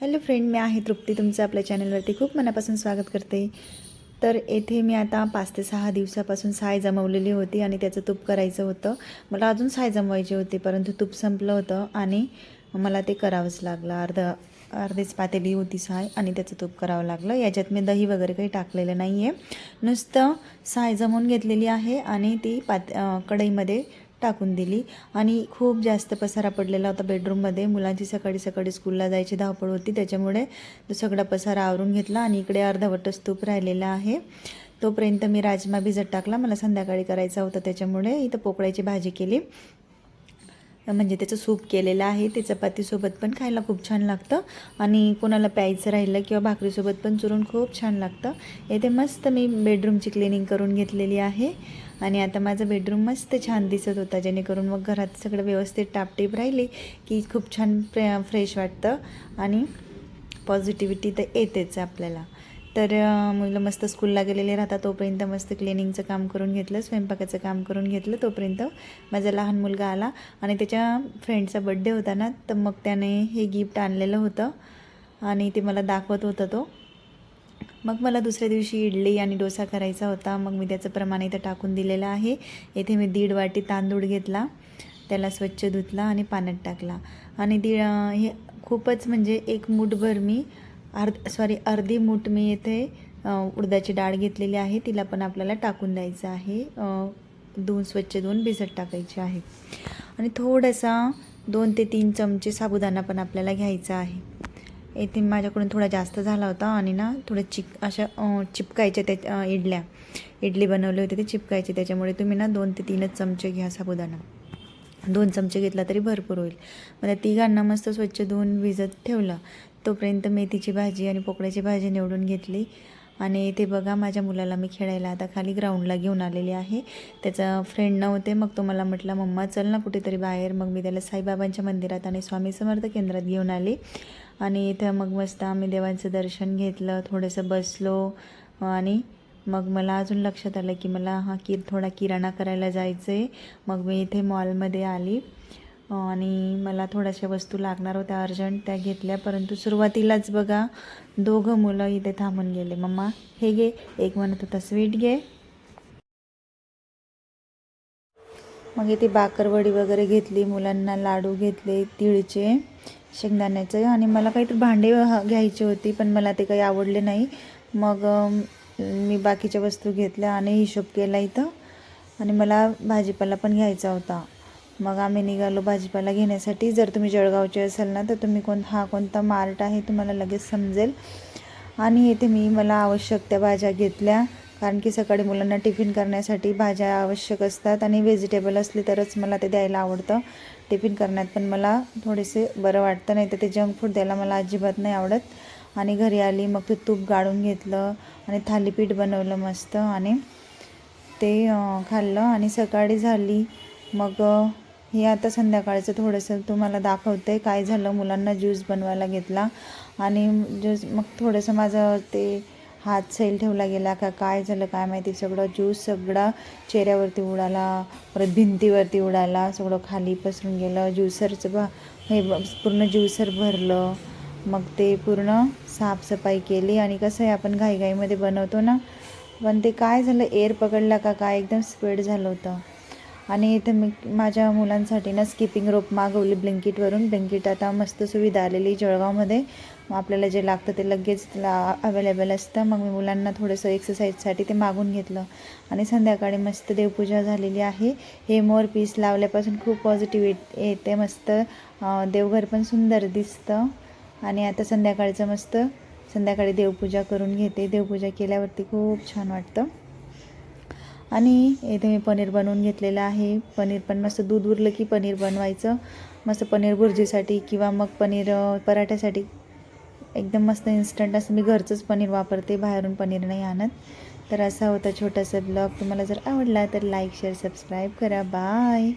Hello friend मी आहे तृप्ती तुमचं आपल्या चॅनलवरती. खूप मनापासून स्वागत करते. तर येथे मी आता पाच ते सहा दिवसापासून साय जमवलेली होती आणि त्याचं तूप करायचं होतं. मला अजून साय जमवायची होती परंतु तूप संपलं होतं आणि मला ते करावंच लागलं. अर्ध अर्धीच पातेली होती साय आणि त्याचं तूप करावं लागलं. याच्यात मी दही वगैरे काही टाकलेलं नाही आहे नुसतं साय जमवून घेतलेली आहे आणि ती पात कढईमध्ये टाकून दिली. आणि खूप जास्त पसारा पडलेला होता बेडरूममध्ये मुलांची सकाळी सकाळी स्कूलला जायची धावपळ होती. त्याच्यामुळे तो सगळा पसारा आवरून घेतला आणि इकडे अर्धवट स्तूप राहिलेला आहे. तोपर्यंत मी राजमा भिजत टाकला. मला संध्याकाळी करायचा होता. त्याच्यामुळे इथं पोकळ्याची भाजी केली. म्हणजे त्याचं सूप केलेलं आहे. ते चपातीसोबत पण खायला खूप छान लागतं. आणि कोणाला प्यायचं राहिलं किंवा भाकरीसोबत पण चुरून खूप छान लागतं. येथे मस्त मी बेडरूमची क्लिनिंग करून घेतलेली आहे. आणि आता माझं बेडरूम मस्त छान दिसत होता. जेणेकरून मग घरात सगळं व्यवस्थित टापटीप राहिली की खूप छान फ्रे फ्रेश वाटतं आणि पॉझिटिव्हिटी तर येतेच आपल्याला. तर मुलं मस्त स्कूलला गेलेले राहतात. तोपर्यंत मस्त क्लिनिंगचं काम करून घेतलं स्वयंपाकाचं काम करून घेतलं तोपर्यंत माझा लहान मुलगा आला आणि त्याच्या फ्रेंडचा बड्डे होता ना तर मग त्याने हे गिफ्ट आणलेलं होतं आणि ते मला दाखवत होता तो. मग मला दुसऱ्या दिवशी इडली आणि डोसा करायचा होता. मग मी त्याचं प्रमाण इथं टाकून दिलेलं आहे. येथे मी दीड वाटी तांदूळ घेतला. त्याला स्वच्छ धुतला आणि पाण्यात टाकला. आणि दी हे खूपच म्हणजे एक मूठभर मी अर्ध सॉरी अर्धी मूठ मी येथे उडदाची डाळ घेतलेली आहे. तिला पण आपल्याला टाकून द्यायचं आहे. अं, धुवून स्वच्छ धुवून भिजत टाकायची आहे आणि थोडासा दोन ते तीन चमचे साबुदाणा पण आपल्याला घ्यायचा आहे. येथे माझ्याकडून थोडा जास्त झाला होता आणि ना थोडं चिक अशा चिपकायच्या त्या इडल्या. इडली बनवली होती ते चिपकायचे. त्याच्यामुळे तुम्ही ना दोन ते तीनच चमचे घ्या साबुदाणा. दोन चमचे घेतला तरी भरपूर होईल. मग त्या तिघांना मस्त स्वच्छ धुवून भिजत ठेवलं. तोपर्यंत मेथीची भाजी आणि पोकळ्याची भाजी निवडून घेतली. आणि इथे बघा माझ्या मुलाला मी खेळायला आता खाली ग्राउंडला घेऊन आलेली आहे. त्याचा फ्रेंड नव्हते मग तो मला म्हटला मम्मा चल ना कुठेतरी बाहेर. मग मी त्याला साईबाबांच्या मंदिरात आणि स्वामी समर्थ केंद्रात घेऊन आले. आणि इथं मग मस्त आम्ही देवांचं दर्शन घेतलं थोडंसं बसलो. आणि मग मला अजून लक्षात आलं की मला हा की थोडा किराणा करायला जायचं आहे मग मी इथे मॉलमध्ये आली. आणि मला थोड्याशा वस्तू लागणार होत्या अर्जंट त्या घेतल्या. परंतु सुरुवातीलाच बघा दोघं मुलं इथे थांबून गेले. मम्मा हे घे. एक म्हणत होता स्वीट घे. मग इथे बाकरवडी वगैरे घेतली मुलांना लाडू घेतले तिळचे शेंगदाण्याचे आणि मला काहीतरी भांडे घ्यायची होती पण मला ते काही आवडले नाही. मग मी बाकीच्या वस्तू घेतल्या आणि हिशोब केला इथं. आणि मला भाजीपाला पण घ्यायचा होता. मग आम्ही निघालो भाजीपाला घेण्यासाठी. जर तुम्ही जळगावचे असाल ना तर तुम्ही कोण हा कोणता मार्ट आहे तुम्हाला लगेच समजेल. आणि येथे मी मला आवश्यक त्या भाज्या घेतल्या. कारण की सकाळी मुलांना टिफिन करण्यासाठी भाज्या आवश्यक असतात आणि व्हेजिटेबल असली तरच मला ते द्यायला आवडतं. टिफिन करण्यात पण मला थोडेसे बरं वाटतं नाही तर ते जंक फूड द्यायला मला अजिबात नाही आवडत. आणि घरी आली मग ते तूप गाळून घेतलं आणि थालीपीठ बनवलं मस्त. आणि ते खाल्लं आणि सकाळी झाली. मग हे आता संध्याकाळचं थोडंसं तुम्हाला दाखवते काय झालं मुलांना ज्यूस बनवायला घेतला. आणि ज्यूस मग थोडंसं माझं ते हात सैल ठेवला गेला का काय झालं काय माहिती सगळं ज्यूस सगळा चेहऱ्यावरती उडाला परत भिंतीवरती उडाला सगळं खाली पसरून गेलं ज्युसरचं बा हे पूर्ण ज्युसर भरलं. मग ते पूर्ण साफसफाई केली आणि कसं आहे आपण घाईघाईमध्ये बनवतो ना पण ते काय झालं एअर पकडला का काय एकदम स्पीड झालं होतं. आणि इथे मी माझ्या मुलांसाठी ना स्किपिंग रोप मागवली ब्लिंकिटवरून. ब्लिंकिट आता मस्त सुविधा आलेली जळगावमध्ये. मग आपल्याला जे लागतं ते लगेच अवेलेबल असतं. मग मी मुलांना थोडंसं एक्सरसाइजसाठी ते मागून घेतलं. आणि संध्याकाळी मस्त देवपूजा झालेली आहे. हे मोर पीस लावल्यापासून खूप पॉझिटिव्ह येते मस्त. देवघर पण सुंदर दिसतं. आणि आता संध्याकाळचं मस्त. संध्याकाळी देवपूजा करून घेते. देवपूजा केल्यावरती खूप छान वाटतं. आणि इथे मी पनीर बनवून घेतलेलं आहे. पनीर पण मस्त दूध उरलं की पनीर बनवायचं. मस्त पनीर भुर्जीसाठी किंवा मग पनीर पराठ्यासाठी. एकदम मस्त इन्स्टंट असं मी घरचंच पनीर वापरते बाहेरून पनीर नाही आणत. तर असा होता छोटासा ब्लॉग तुम्हाला जर आवडला तर लाईक शेअर सबस्क्राईब करा. बाय